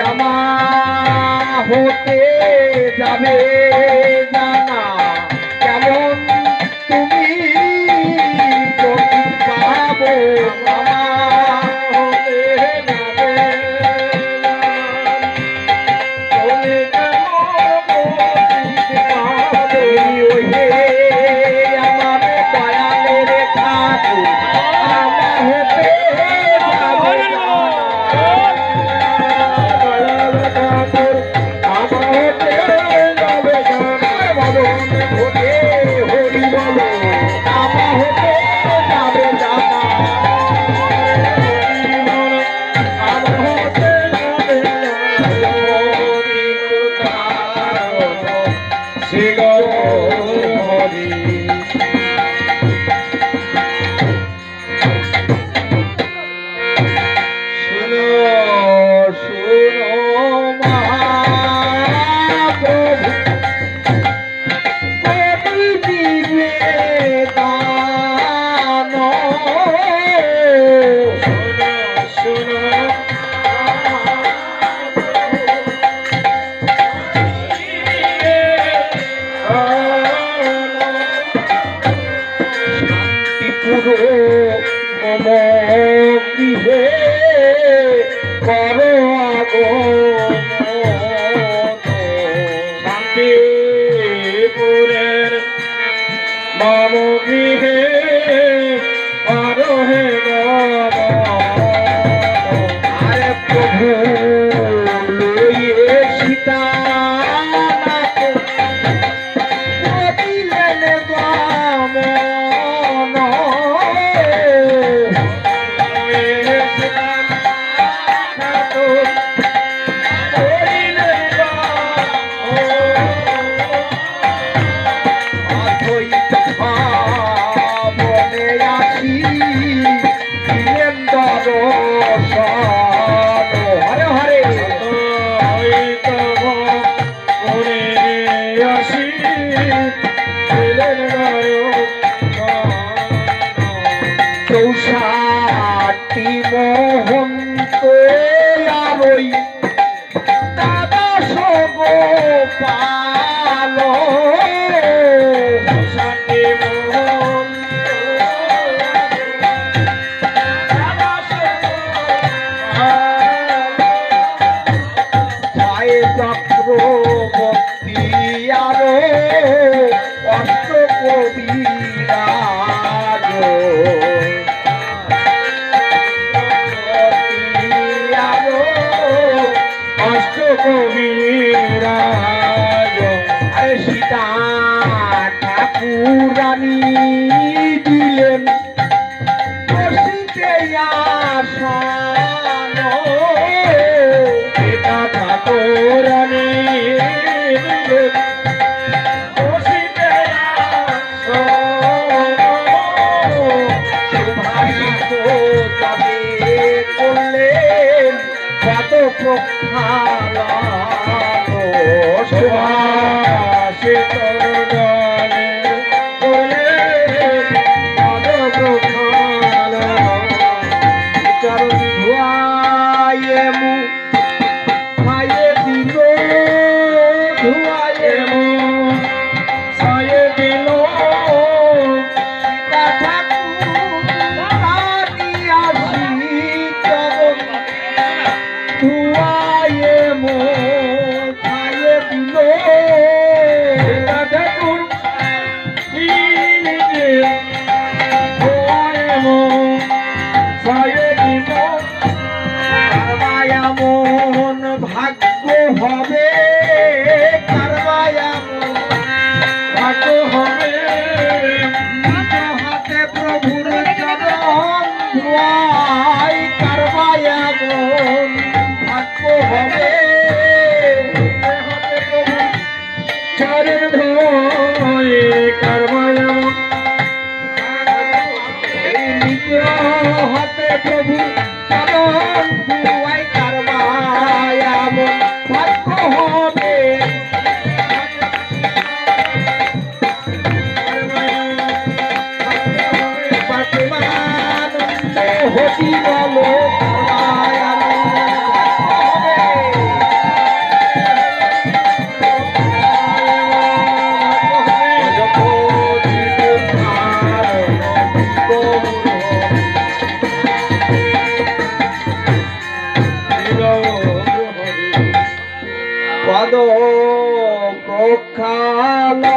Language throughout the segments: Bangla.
আমার হতে যাবে না। চক্র মুক্তি আরে। Yeah. প্রক্ষালন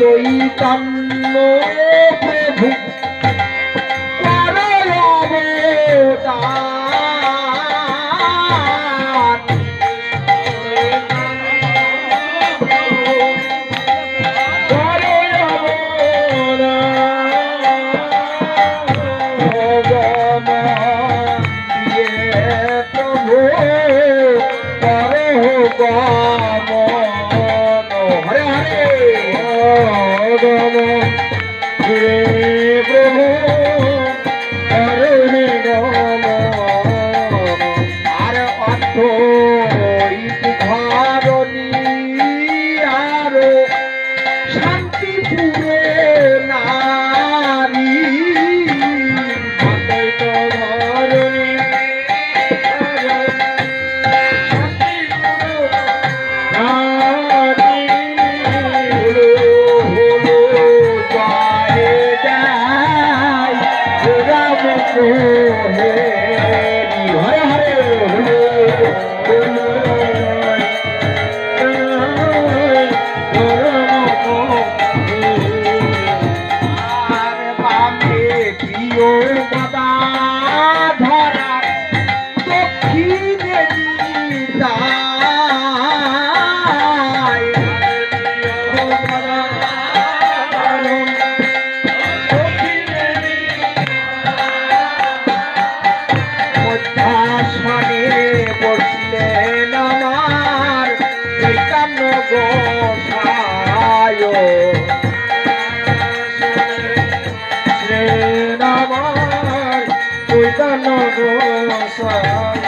শ্রীকৃষ্ণ চৈতন্য গোসাই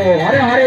অষ্টকবিরাজ হরে হরে আরে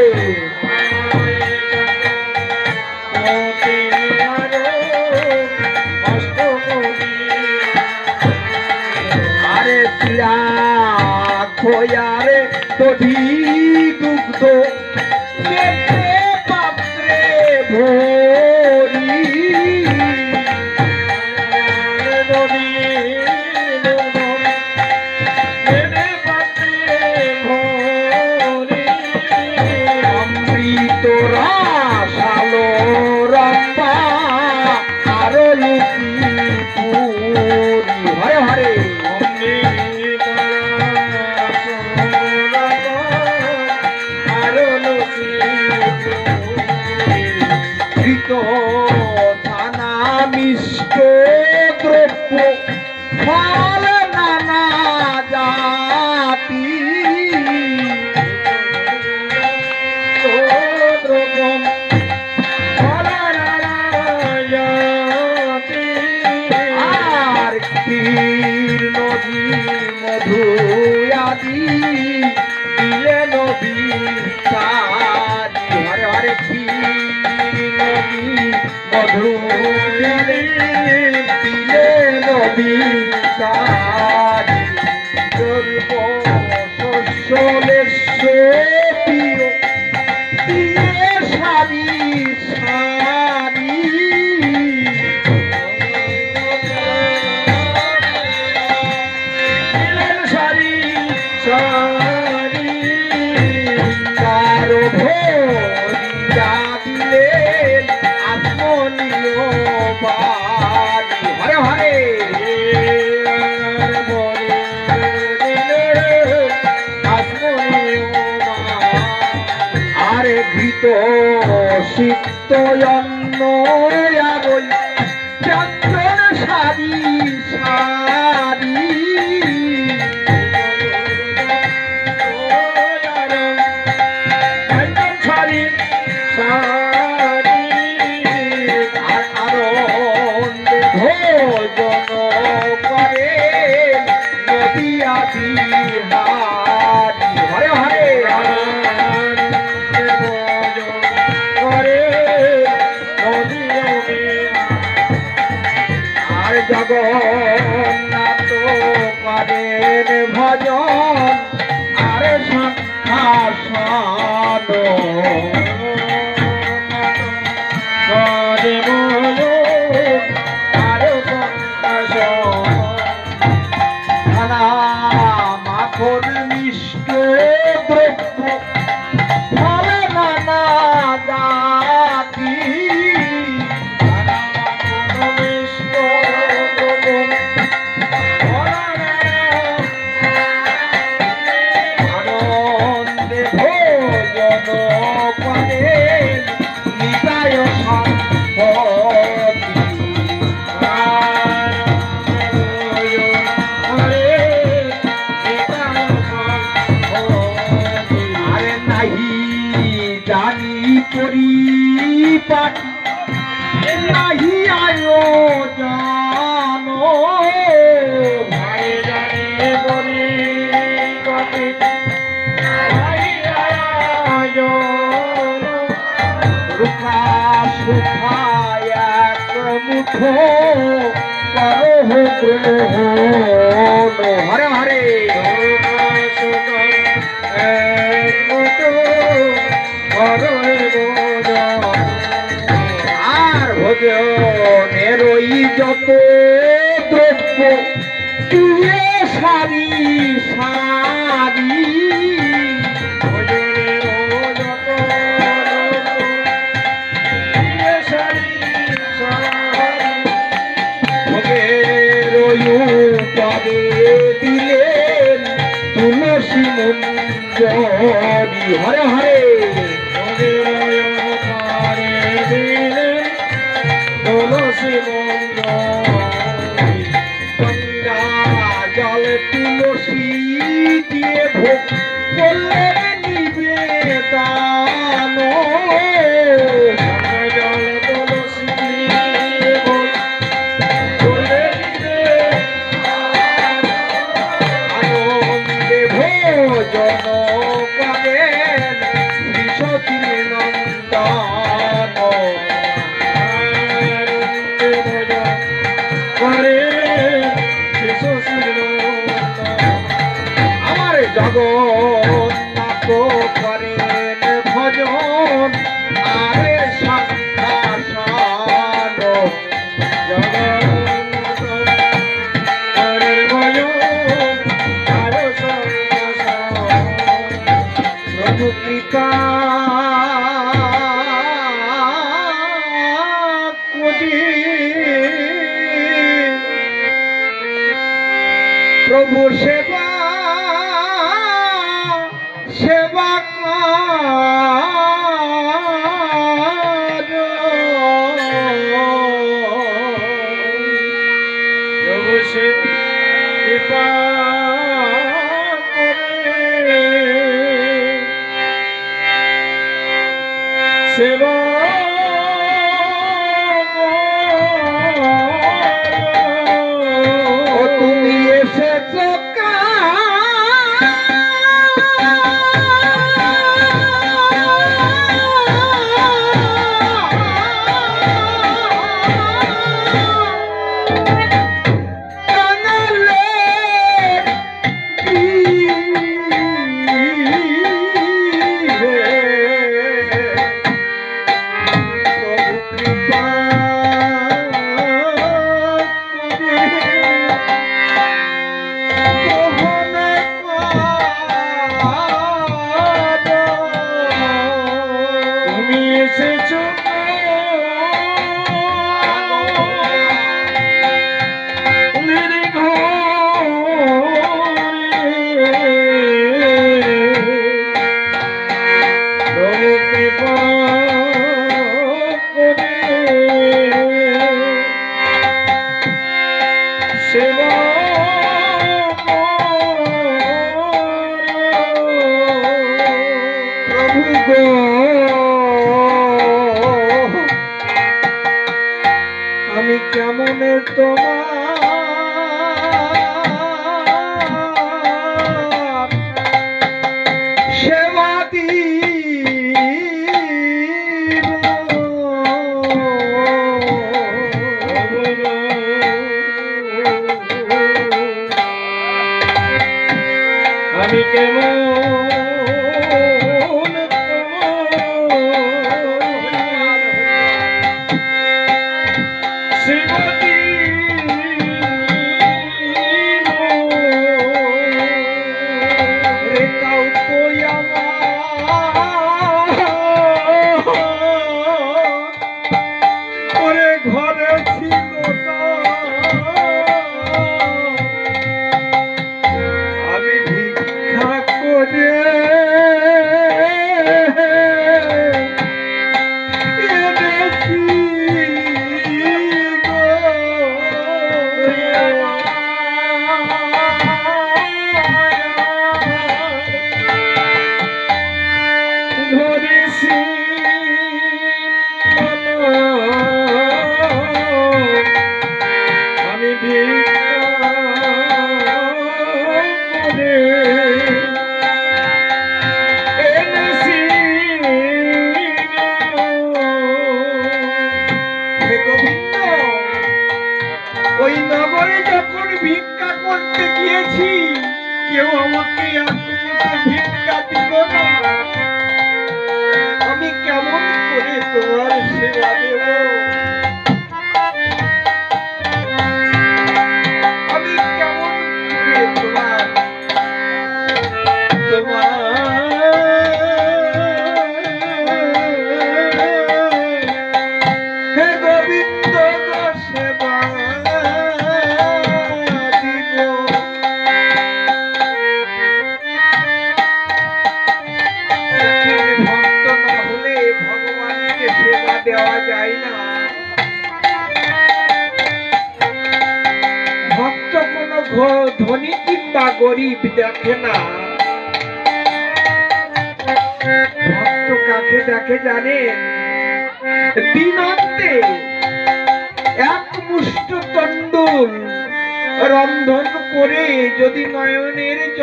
আর ভোজনের ওই যত দ্রব্য সারি সারি সেবা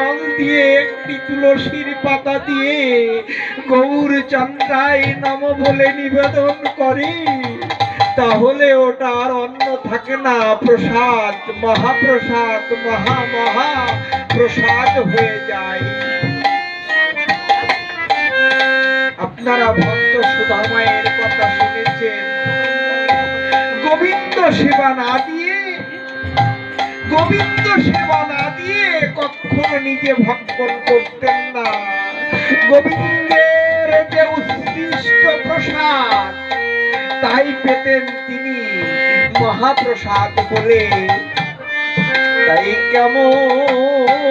জল দিয়ে একটি তুলসীর পাতা দিয়ে গৌর চন্দ্রায় নাম বলে নিবেদন করি। তাহলে ওটা আর অন্য থাকে না। প্রসাদ, মহাপ্রসাদ, মহা মহা প্রসাদ হয়ে যায়। আপনারা ভক্ত সুদামায়ের কথা শুনেছেন। গোবিন্দ সেবা না দিয়ে গোবিন্দ সেবা না দিয়ে কখনো নিজে ভক্ষণ করতেন না। গোবিন্দের যে উৎকৃষ্ট প্রসাদ, তাই পেতেন তিনি মহাপ্রসাদ বলে। তাই কেমন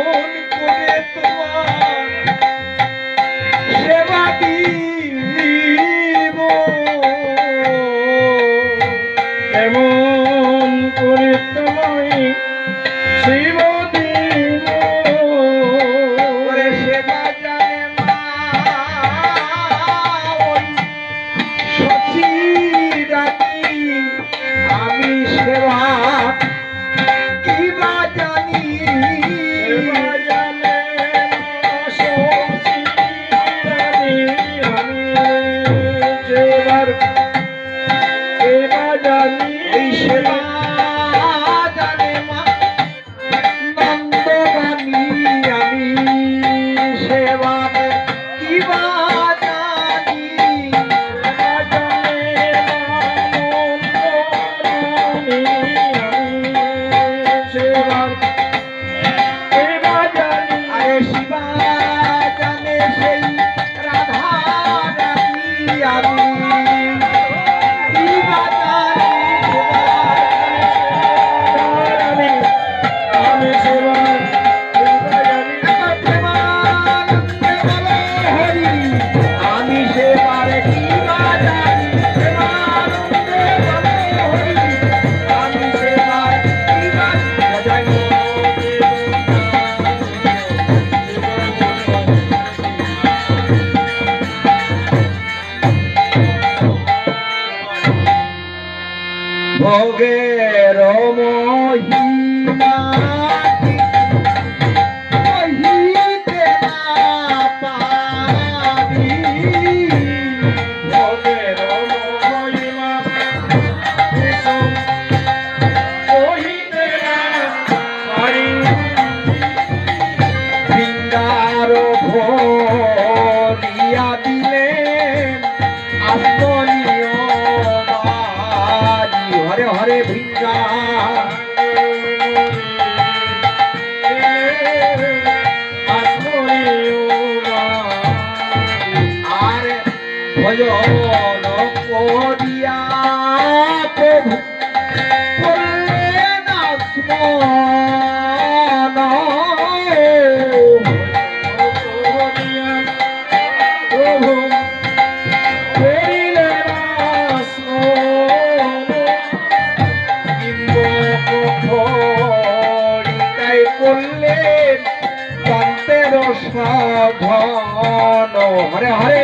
হরে হরে।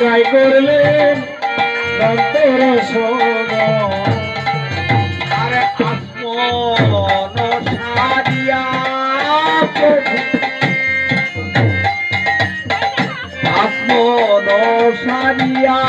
কাই করলেন দন্তর সদ আরে আত্মন সারিয়া আত্মন সারিয়া